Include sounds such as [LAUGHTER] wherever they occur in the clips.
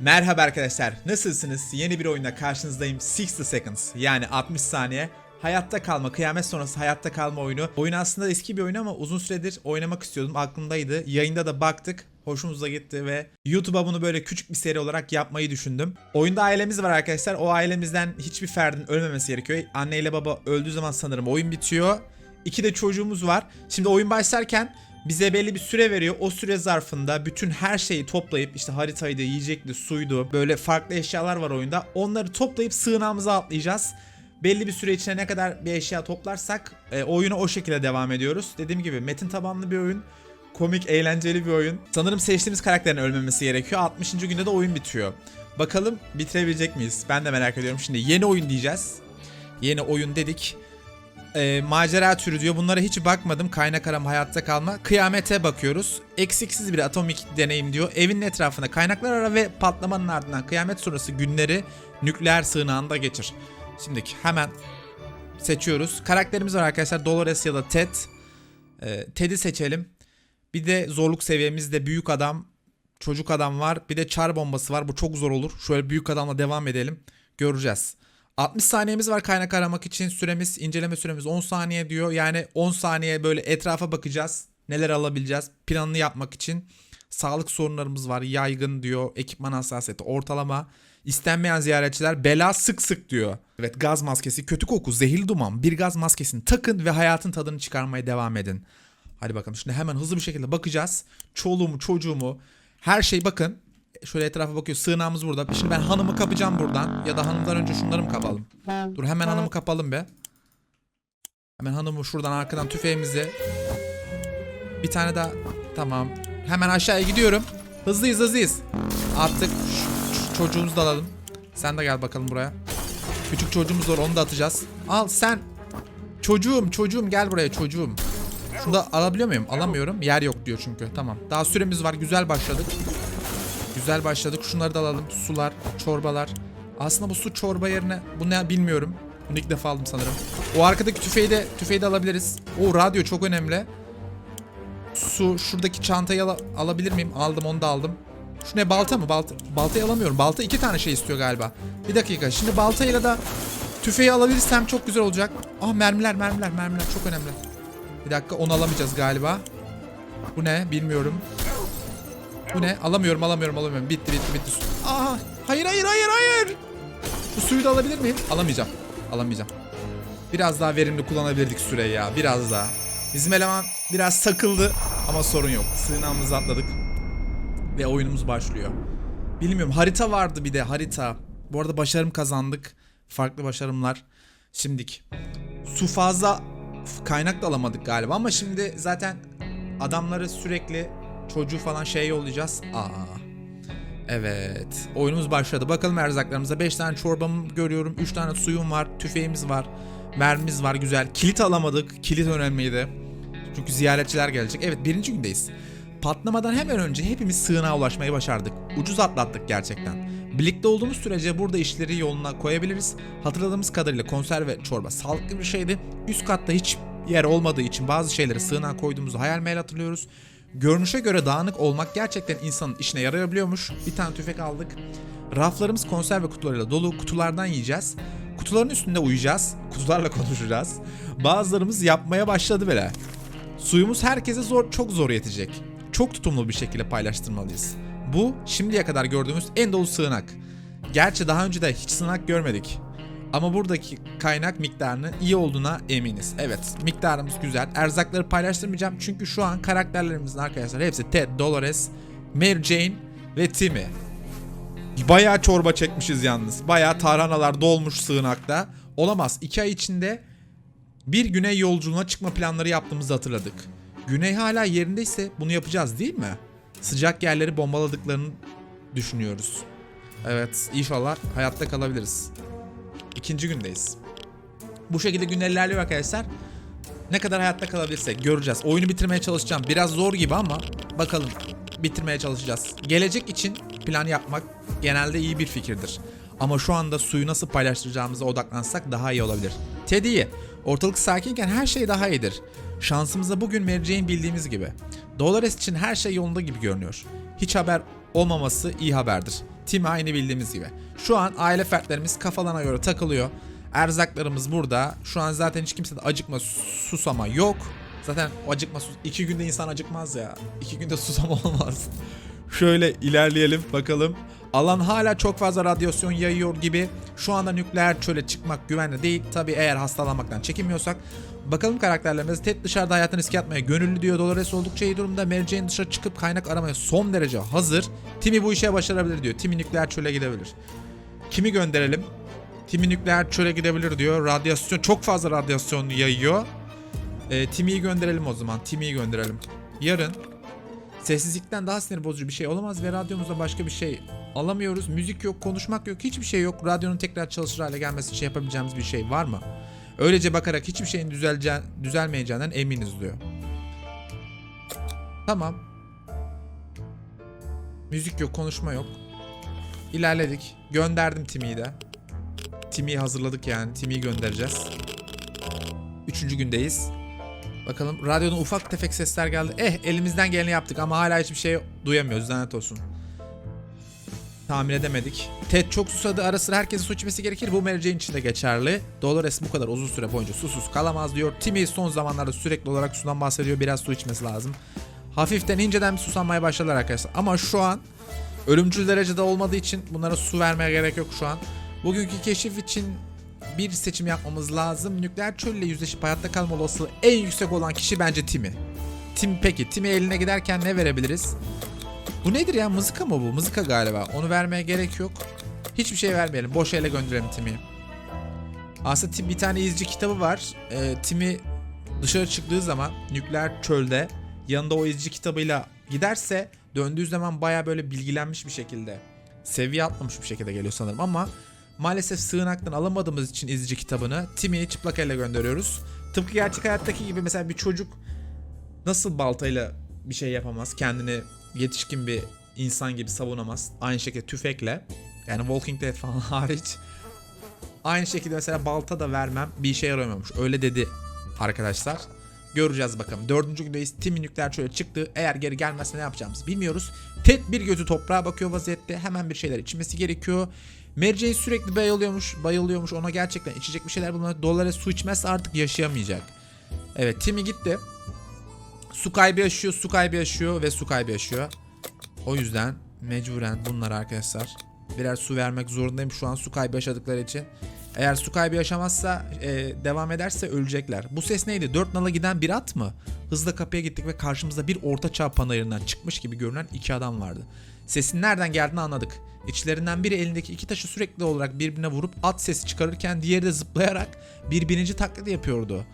Merhaba arkadaşlar, nasılsınız? Yeni bir oyunda karşınızdayım. 60 Seconds yani 60 saniye. Hayatta kalma, kıyamet sonrası hayatta kalma oyunu. Oyun aslında eski bir oyun ama uzun süredir oynamak istiyordum. Aklımdaydı. Yayında da baktık. Hoşumuza gitti ve YouTube'a bunu böyle küçük bir seri olarak yapmayı düşündüm. Oyunda ailemiz var arkadaşlar. O ailemizden hiçbir ferdin ölmemesi gerekiyor. Anne ile baba öldüğü zaman sanırım oyun bitiyor. İki de çocuğumuz var. Şimdi oyun başlarken bize belli bir süre veriyor. O süre zarfında bütün her şeyi toplayıp işte haritaydı, yiyecekti, suydu, böyle farklı eşyalar var oyunda. Onları toplayıp sığınağımıza atlayacağız. Belli bir süre içinde ne kadar bir eşya toplarsak e, oyuna o şekilde devam ediyoruz. Dediğim gibi metin tabanlı bir oyun. Komik, eğlenceli bir oyun. Sanırım seçtiğimiz karakterin ölmemesi gerekiyor. 60. günde de oyun bitiyor. Bakalım bitirebilecek miyiz? Ben de merak ediyorum. Şimdi yeni oyun diyeceğiz. Yeni oyun dedik. E, macera türü diyor. Bunlara hiç bakmadım. Kaynak aram hayatta kalma. Kıyamete bakıyoruz. Eksiksiz bir atomik deneyim diyor. Evinin etrafında kaynaklar ara ve patlamanın ardından kıyamet sonrası günleri nükleer sığınağında geçir. Şimdi hemen seçiyoruz. Karakterimiz var arkadaşlar. Dolores ya da Ted. E, Ted'i seçelim. Bir de zorluk seviyemizde büyük adam, çocuk adam var. Bir de çar bombası var. Bu çok zor olur. Şöyle büyük adamla devam edelim. Göreceğiz. 60 saniyemiz var kaynak aramak için. Süremiz, inceleme süremiz 10 saniye diyor. Yani 10 saniye böyle etrafa bakacağız. Neler alabileceğiz? Planını yapmak için. Sağlık sorunlarımız var. Yaygın diyor. Ekipman hassasiyeti ortalama. İstenmeyen ziyaretçiler bela sık sık diyor. Evet gaz maskesi, kötü koku, zehirli duman. Bir gaz maskesini takın ve hayatın tadını çıkarmaya devam edin. Hadi bakalım şimdi hemen hızlı bir şekilde bakacağız. Çoluğumu, çocuğumu, her şey bakın. Şöyle etrafa bakıyor. Sığınağımız burada. Şimdi ben hanımı kapacağım buradan. Ya da hanımdan önce şunları mı kapalım? Dur hemen hanımı kapalım be. Hemen hanımı şuradan arkadan tüfeğimizi. Bir tane daha. Tamam. Hemen aşağıya gidiyorum. Hızlıyız hızlıyız. Artık çocuğumuzu da alalım. Sen de gel bakalım buraya. Küçük çocuğumuz var onu da atacağız. Al sen. Çocuğum çocuğum gel buraya çocuğum. Şunu da alabiliyor muyum? Alamıyorum. Yer yok diyor çünkü. Tamam. Daha süremiz var. Güzel başladık. Güzel başladık. Şunları da alalım. Sular, çorbalar. Aslında bu su çorba yerine bu ne bilmiyorum. Bunu ilk defa aldım sanırım. O arkadaki tüfeği de tüfeği de alabiliriz. O radyo çok önemli. Su şuradaki çantayı ala- alabilir miyim? Aldım onu da aldım. Şu ne balta mı? Balta baltayı alamıyorum. Balta iki tane şey istiyor galiba. Bir dakika. Şimdi baltayla da tüfeği alabilirsem çok güzel olacak. Ah mermiler mermiler mermiler çok önemli. Bir dakika onu alamayacağız galiba. Bu ne? Bilmiyorum. Bu ne? Alamıyorum, alamıyorum, alamıyorum. Bitti, bitti, bitti. Aa, hayır, hayır, hayır, hayır. Bu suyu da alabilir miyim? Alamayacağım. Alamayacağım. Biraz daha verimli kullanabilirdik süreyi ya. Biraz daha. Bizim eleman biraz sakıldı ama sorun yok. Sığınağımızı atladık. Ve oyunumuz başlıyor. Bilmiyorum. Harita vardı bir de harita. Bu arada başarım kazandık. Farklı başarımlar. Şimdik. Su fazla kaynak da alamadık galiba ama şimdi zaten adamları sürekli çocuğu falan şey yollayacağız. Aa. Evet. Oyunumuz başladı. Bakalım erzaklarımıza. 5 tane çorbamı görüyorum. 3 tane suyum var. Tüfeğimiz var. Mermimiz var. Güzel. Kilit alamadık. Kilit önemliydi. Çünkü ziyaretçiler gelecek. Evet birinci gündeyiz. Patlamadan hemen önce hepimiz sığınağa ulaşmayı başardık. Ucuz atlattık gerçekten. Birlikte olduğumuz sürece burada işleri yoluna koyabiliriz. Hatırladığımız kadarıyla konserve çorba sağlıklı bir şeydi. Üst katta hiç yer olmadığı için bazı şeyleri sığınağa koyduğumuzu hayal meyil hatırlıyoruz. Görünüşe göre dağınık olmak gerçekten insanın işine yarayabiliyormuş. Bir tane tüfek aldık. Raflarımız konserve kutularıyla dolu. Kutulardan yiyeceğiz. Kutuların üstünde uyuyacağız. Kutularla [LAUGHS] konuşacağız. Bazılarımız yapmaya başladı bile. Suyumuz herkese zor, çok zor yetecek. Çok tutumlu bir şekilde paylaştırmalıyız. Bu şimdiye kadar gördüğümüz en dolu sığınak. Gerçi daha önce de hiç sığınak görmedik. Ama buradaki kaynak miktarının iyi olduğuna eminiz. Evet miktarımız güzel. Erzakları paylaştırmayacağım çünkü şu an karakterlerimizin arkadaşlar hepsi Ted, Dolores, Mary Jane ve Timmy. Bayağı çorba çekmişiz yalnız. Bayağı tarhanalar dolmuş sığınakta. Olamaz. 2 ay içinde bir güney yolculuğuna çıkma planları yaptığımızı hatırladık. Güney hala yerindeyse bunu yapacağız değil mi? Sıcak yerleri bombaladıklarını düşünüyoruz. Evet inşallah hayatta kalabiliriz. İkinci gündeyiz. Bu şekilde günler ilerliyor arkadaşlar. Ne kadar hayatta kalabilirsek göreceğiz. Oyunu bitirmeye çalışacağım. Biraz zor gibi ama bakalım bitirmeye çalışacağız. Gelecek için plan yapmak genelde iyi bir fikirdir. Ama şu anda suyu nasıl paylaştıracağımıza odaklansak daha iyi olabilir. Teddy, ortalık sakinken her şey daha iyidir. Şansımıza bugün Jane bildiğimiz gibi. Dolores için her şey yolunda gibi görünüyor. Hiç haber olmaması iyi haberdir. Tim aynı bildiğimiz gibi. Şu an aile fertlerimiz kafalarına göre takılıyor. Erzaklarımız burada. Şu an zaten hiç kimsede acıkma, susama yok. Zaten acıkma, sus... iki günde insan acıkmaz ya. İki günde [LAUGHS] susama olmaz. Şöyle ilerleyelim bakalım. Alan hala çok fazla radyasyon yayıyor gibi. Şu anda nükleer çöle çıkmak güvenli değil. Tabi eğer hastalanmaktan çekinmiyorsak. Bakalım karakterlerimiz. Ted dışarıda hayatını riske atmaya gönüllü diyor. Dolores oldukça iyi durumda. Mary Jane dışarı çıkıp kaynak aramaya son derece hazır. Timmy bu işe başarabilir diyor. Timmy nükleer çöle gidebilir. Kimi gönderelim? Timmy nükleer çöle gidebilir diyor. Radyasyon çok fazla radyasyon yayıyor. E, Timmy'yi gönderelim o zaman. Timmy'yi gönderelim. Yarın sessizlikten daha sinir bozucu bir şey olamaz ve radyomuzda başka bir şey alamıyoruz. Müzik yok, konuşmak yok, hiçbir şey yok. Radyonun tekrar çalışır hale gelmesi için yapabileceğimiz bir şey var mı? Öylece bakarak hiçbir şeyin düzelce düzelmeyeceğinden eminiz diyor. Tamam. Müzik yok, konuşma yok. İlerledik. Gönderdim Timmy'yi de. Timmy'yi hazırladık yani. Timmy'yi göndereceğiz. Üçüncü gündeyiz. Bakalım radyodan ufak tefek sesler geldi. Eh elimizden geleni yaptık ama hala hiçbir şey duyamıyoruz lanet olsun. Tahmin edemedik. Ted çok susadı ara sıra herkesin su içmesi gerekir. Bu Mary Jane için de geçerli. Dolores bu kadar uzun süre boyunca susuz kalamaz diyor. Timmy son zamanlarda sürekli olarak sudan bahsediyor. Biraz su içmesi lazım. Hafiften inceden bir susanmaya başladılar arkadaşlar. Ama şu an ölümcül derecede olmadığı için bunlara su vermeye gerek yok şu an. Bugünkü keşif için bir seçim yapmamız lazım. Nükleer çölle yüzleşip hayatta kalma olasılığı en yüksek olan kişi bence Timmy. Tim peki Timmy eline giderken ne verebiliriz? Bu nedir ya? Mızıka mı bu? Mızıka galiba. Onu vermeye gerek yok. Hiçbir şey vermeyelim. Boş ele gönderelim Timmy'yi. Aslında Tim bir tane izci kitabı var. Ee, Timmy dışarı çıktığı zaman nükleer çölde yanında o izci kitabıyla giderse döndüğü zaman baya böyle bilgilenmiş bir şekilde seviye atlamış bir şekilde geliyor sanırım ama maalesef sığınaktan alamadığımız için izci kitabını Timmy'yi çıplak elle gönderiyoruz. Tıpkı gerçek hayattaki gibi mesela bir çocuk nasıl baltayla bir şey yapamaz kendini yetişkin bir insan gibi savunamaz aynı şekilde tüfekle yani Walking Dead falan [LAUGHS] hariç aynı şekilde mesela balta da vermem bir işe yaramıyormuş öyle dedi arkadaşlar Göreceğiz bakalım. Dördüncü gündeyiz. Timmy nükleer çöle çıktı. Eğer geri gelmezse ne yapacağımızı bilmiyoruz. Ted bir gözü toprağa bakıyor vaziyette. Hemen bir şeyler içmesi gerekiyor. Mary sürekli bayılıyormuş. Bayılıyormuş. Ona gerçekten içecek bir şeyler bulmak. Dolores su içmezse artık yaşayamayacak. Evet Timmy gitti. Su kaybı yaşıyor. Su kaybı yaşıyor. Ve su kaybı yaşıyor. O yüzden mecburen bunlar arkadaşlar. Birer su vermek zorundayım şu an su kaybı yaşadıkları için. Eğer su kaybı yaşamazsa e, devam ederse ölecekler. Bu ses neydi? Dört nala giden bir at mı? Hızla kapıya gittik ve karşımızda bir ortaçağ panayırından çıkmış gibi görünen iki adam vardı. Sesin nereden geldiğini anladık. İçlerinden biri elindeki iki taşı sürekli olarak birbirine vurup at sesi çıkarırken diğeri de zıplayarak bir binici taklidi yapıyordu.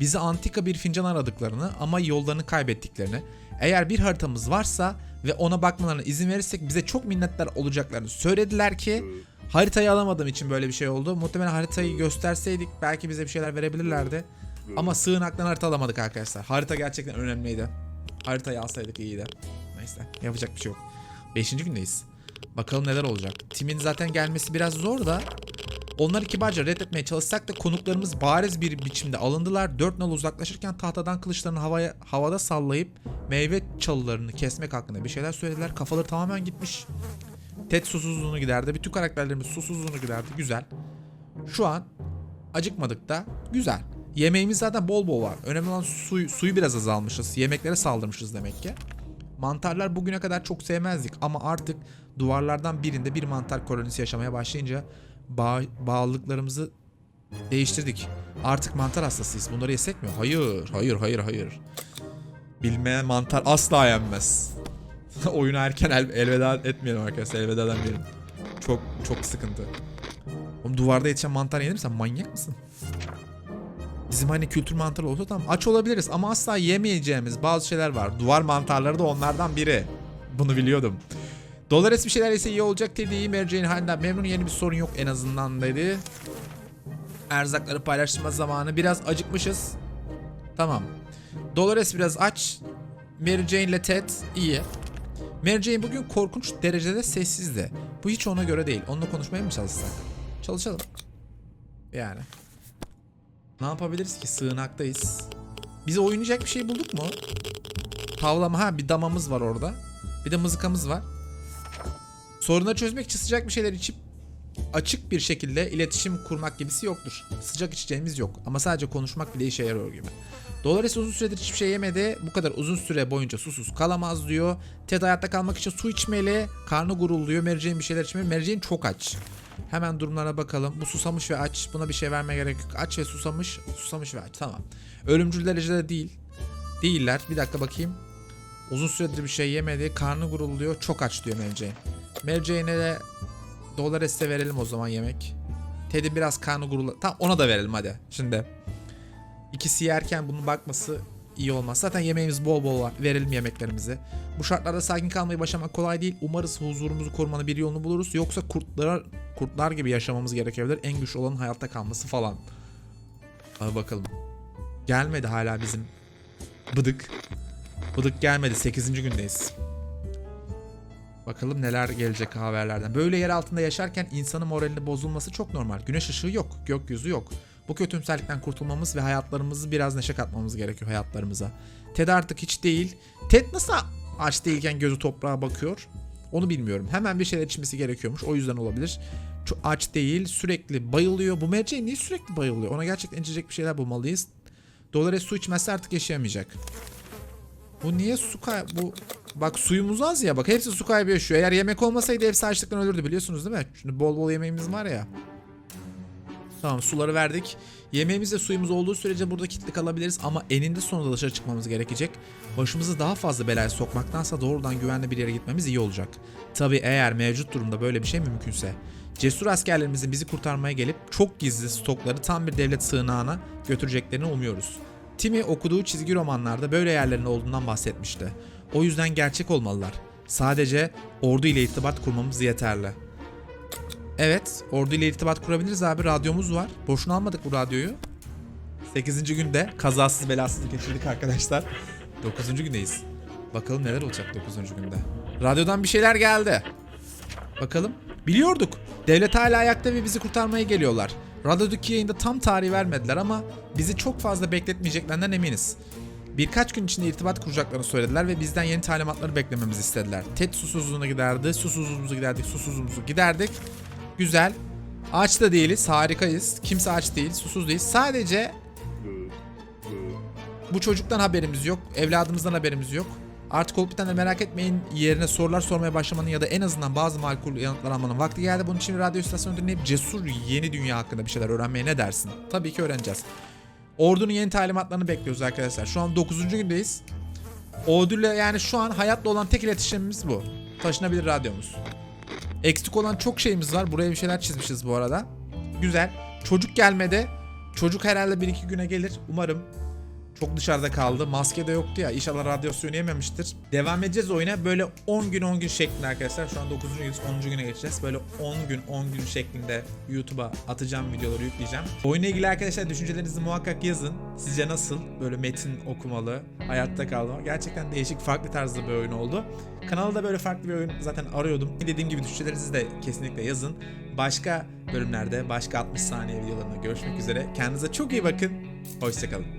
Bize antika bir fincan aradıklarını ama yollarını kaybettiklerini, eğer bir haritamız varsa ve ona bakmalarına izin verirsek bize çok minnettar olacaklarını söylediler ki haritayı alamadığım için böyle bir şey oldu. Muhtemelen haritayı gösterseydik belki bize bir şeyler verebilirlerdi. Ama sığınaktan harita alamadık arkadaşlar. Harita gerçekten önemliydi. Haritayı alsaydık iyiydi. Neyse yapacak bir şey yok. Beşinci gündeyiz. Bakalım neler olacak. Tim'in zaten gelmesi biraz zor da Onları kibarca reddetmeye çalışsak da konuklarımız bariz bir biçimde alındılar. Dört nal uzaklaşırken tahtadan kılıçlarını havaya, havada sallayıp meyve çalılarını kesmek hakkında bir şeyler söylediler. Kafaları tamamen gitmiş. Ted susuzluğunu giderdi. Bütün karakterlerimiz susuzluğunu giderdi. Güzel. Şu an acıkmadık da güzel. Yemeğimiz zaten bol bol var. Önemli olan suyu, suyu biraz azalmışız. Yemeklere saldırmışız demek ki. Mantarlar bugüne kadar çok sevmezdik ama artık duvarlardan birinde bir mantar kolonisi yaşamaya başlayınca bağ, bağlılıklarımızı değiştirdik. Artık mantar hastasıyız. Bunları yesek mi? Hayır, hayır, hayır, hayır. Bilmeyen mantar asla yenmez. [LAUGHS] Oyuna erken el, elveda etmeyelim arkadaşlar. Elveda edemeyelim. Çok çok sıkıntı. Oğlum duvarda yetişen mantar yenir? Sen manyak mısın? Bizim hani kültür mantarı olsa tamam aç olabiliriz ama asla yemeyeceğimiz bazı şeyler var. Duvar mantarları da onlardan biri. Bunu biliyordum. Dolores bir şeyler yese iyi olacak dediği Mary Jane halinden memnun yeni bir sorun yok en azından dedi. Erzakları paylaştırma zamanı biraz acıkmışız. Tamam. Dolores biraz aç. Mary Jane ile Ted iyi. Mary Jane bugün korkunç derecede sessizdi. Bu hiç ona göre değil. Onunla konuşmaya mı çalışsak? Çalışalım. Yani. Ne yapabiliriz ki? Sığınaktayız. Bize oynayacak bir şey bulduk mu? Tavlama ha bir damamız var orada. Bir de mızıkamız var. Sorunları çözmek için sıcak bir şeyler içip açık bir şekilde iletişim kurmak gibisi yoktur. Sıcak içeceğimiz yok ama sadece konuşmak bile işe yarıyor gibi. Dolores uzun süredir hiçbir şey yemedi. Bu kadar uzun süre boyunca susuz kalamaz diyor. Ted hayatta kalmak için su içmeli. Karnı gurulduyor. Mary Jane bir şeyler içmeli. Mary Jane çok aç. Hemen durumlara bakalım. Bu susamış ve aç. Buna bir şey vermeye gerek yok. Aç ve susamış. Susamış ve aç. Tamam. Ölümcül derecede değil. Değiller. Bir dakika bakayım. Uzun süredir bir şey yemedi. Karnı gurulduyor. Çok aç diyor Mary Jane'e de Dolores'e verelim o zaman yemek. Ted'in biraz karnı gurula... Tamam ona da verelim hadi. Şimdi. İkisi yerken bunun bakması iyi olmaz. Zaten yemeğimiz bol bol var. Verelim yemeklerimizi. Bu şartlarda sakin kalmayı başlamak kolay değil. Umarız huzurumuzu korumanın bir yolunu buluruz. Yoksa kurtlar, kurtlar gibi yaşamamız gerekebilir. En güçlü olanın hayatta kalması falan. Hadi bakalım. Gelmedi hala bizim bıdık. Bıdık gelmedi. 8. gündeyiz. Bakalım neler gelecek haberlerden. Böyle yer altında yaşarken insanın moralinin bozulması çok normal. Güneş ışığı yok, gökyüzü yok. Bu kötümserlikten kurtulmamız ve hayatlarımızı biraz neşe katmamız gerekiyor hayatlarımıza. Ted artık hiç değil. Ted nasıl aç değilken gözü toprağa bakıyor? Onu bilmiyorum. Hemen bir şeyler içmesi gerekiyormuş. O yüzden olabilir. Çok aç değil, sürekli bayılıyor. Bu Jane niye sürekli bayılıyor? Ona gerçekten içecek bir şeyler bulmalıyız. Dolores su içmezse artık yaşayamayacak. Bu niye su kay... Bu... Bak suyumuz az ya bak hepsi su kaybı yaşıyor. Eğer yemek olmasaydı hepsi açlıktan ölürdü biliyorsunuz değil mi? Şimdi bol bol yemeğimiz var ya. Tamam suları verdik. Yemeğimiz ve suyumuz olduğu sürece burada kilitli kalabiliriz ama eninde sonunda dışarı çıkmamız gerekecek. Başımızı daha fazla belaya sokmaktansa doğrudan güvenli bir yere gitmemiz iyi olacak. Tabi eğer mevcut durumda böyle bir şey mümkünse. Cesur askerlerimizin bizi kurtarmaya gelip çok gizli stokları tam bir devlet sığınağına götüreceklerini umuyoruz. Timmy okuduğu çizgi romanlarda böyle yerlerin olduğundan bahsetmişti. O yüzden gerçek olmalılar. Sadece ordu ile irtibat kurmamız yeterli. Evet, ordu ile irtibat kurabiliriz abi. Radyomuz var. Boşuna almadık bu radyoyu. 8. günde kazasız belasız geçirdik arkadaşlar. 9. gündeyiz. Bakalım neler olacak 9. günde. Radyodan bir şeyler geldi. Bakalım. Biliyorduk. Devlet hala ayakta ve bizi kurtarmaya geliyorlar. Radyodaki yayında tam tarih vermediler ama bizi çok fazla bekletmeyeceklerinden eminiz. Birkaç gün içinde irtibat kuracaklarını söylediler ve bizden yeni talimatları beklememizi istediler. Ted susuzluğuna giderdi, susuzluğumuzu giderdik, susuzluğumuzu giderdik. Güzel. Aç da değiliz, harikayız. Kimse aç değil, susuz değil. Sadece bu çocuktan haberimiz yok, evladımızdan haberimiz yok. Artık olup bitenden merak etmeyin yerine sorular sormaya başlamanın ya da en azından bazı makul yanıtlar almanın vakti geldi. Bunun için radyo istasyonu dinleyip cesur yeni dünya hakkında bir şeyler öğrenmeye ne dersin? Tabii ki öğreneceğiz. Ordunun yeni talimatlarını bekliyoruz arkadaşlar. Şu an 9. gündeyiz. Orduyla yani şu an hayatla olan tek iletişimimiz bu. Taşınabilir radyomuz. Eksik olan çok şeyimiz var. Buraya bir şeyler çizmişiz bu arada. Güzel. Çocuk gelmedi. Çocuk herhalde 1-2 güne gelir. Umarım. Çok dışarıda kaldı. Maske de yoktu ya. İnşallah radyasyonu yememiştir. Devam edeceğiz oyuna. Böyle 10 gün 10 gün şeklinde arkadaşlar. Şu an 9. gündeyiz. 10. güne geçeceğiz. Böyle 10 gün 10 gün şeklinde YouTube'a atacağım videoları yükleyeceğim. Oyuna ilgili arkadaşlar düşüncelerinizi muhakkak yazın. Sizce nasıl? Böyle metin okumalı, hayatta kalma. Gerçekten değişik farklı tarzda bir oyun oldu. Kanalda böyle farklı bir oyun zaten arıyordum. Dediğim gibi düşüncelerinizi de kesinlikle yazın. Başka bölümlerde, başka 60 saniye videolarında görüşmek üzere. Kendinize çok iyi bakın. Hoşçakalın.